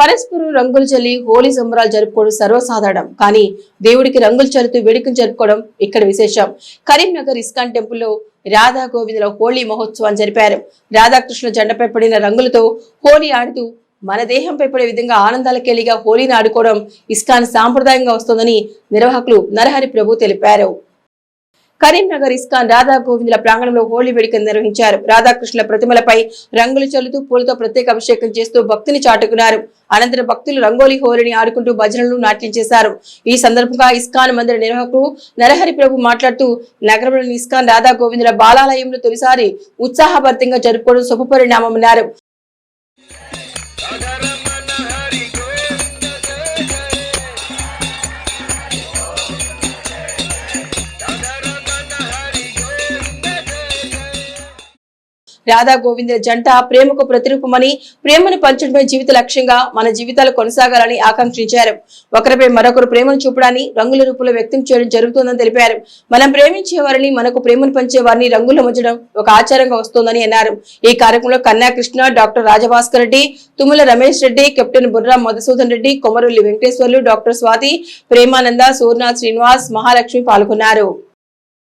పరస్పరం రంగులు చల్లి హోలీ సంబరాలు జరుపుకోవడం సర్వసాధారణం. కానీ దేవుడికి రంగులు చల్లుతూ వేడుకలు జరుపుకోవడం ఇక్కడ విశేషం. కరీంనగర్ ఇస్కాన్ టెంపుల్లో రాధా గోవిందుల హోలీ మహోత్సవాన్ని జరిపారు. రాధాకృష్ణ జెండపై పడిన రంగులతో హోలీ ఆడుతూ మన దేహంపై పడే విధంగా ఆనందాలకెలిగా హోలీని ఆడుకోవడం ఇస్కాన్ సాంప్రదాయంగా వస్తోందని నిర్వాహకులు నరహరి ప్రభు తెలిపారు. కరీంనగర్ ఇస్కాన్ రాధా గోవిందుల ప్రాంగణంలో హోలీ వేడుకను నిర్వహించారు. రాధాకృష్ణుల ప్రతిమలపై రంగులు చల్లుతూ పూలతో ప్రత్యేక అభిషేకం చేస్తూ భక్తిని చాటుకున్నారు. అనంతరం భక్తులు రంగోలీ హోలీని ఆడుకుంటూ భజనలు నాట్యం చేశారు. ఈ సందర్భంగా ఇస్కాన్ మందిర నిర్వాహకుడు నరహరి ప్రభు మాట్లాడుతూ నగరంలోని ఇస్కాన్ రాధా గోవిందుల బాలాలయంలో తొలిసారి ఉత్సాహభరితంగా జరుపుకోవడం శుభపరిణామమన్నారు రాధా గోవింద జంట ప్రేమకు ప్రతిరూపమని ప్రేమను పంచడమే జీవిత లక్ష్యంగా మన జీవితాలు కొనసాగాలని ఆకాంక్షించారు. ఒకరిపై మరొకరు ప్రేమను చూపడాన్ని రంగుల రూపంలో వ్యక్తం చేయడం జరుగుతుందని తెలిపారు. మనం ప్రేమించే వారిని మనకు ప్రేమను పంచే వారిని రంగులు ముంచడం ఒక ఆచారంగా వస్తోందని అన్నారు. ఈ కార్యక్రమంలో Kanyakrishna doctor Rajabhaskar Reddy Tummala Ramesh Reddy captain Burra Madhusudan Reddy Komarulli Venkateswarlu doctor Swathi Premananda Surnath Srinivas Mahalakshmi పాల్గొన్నారు.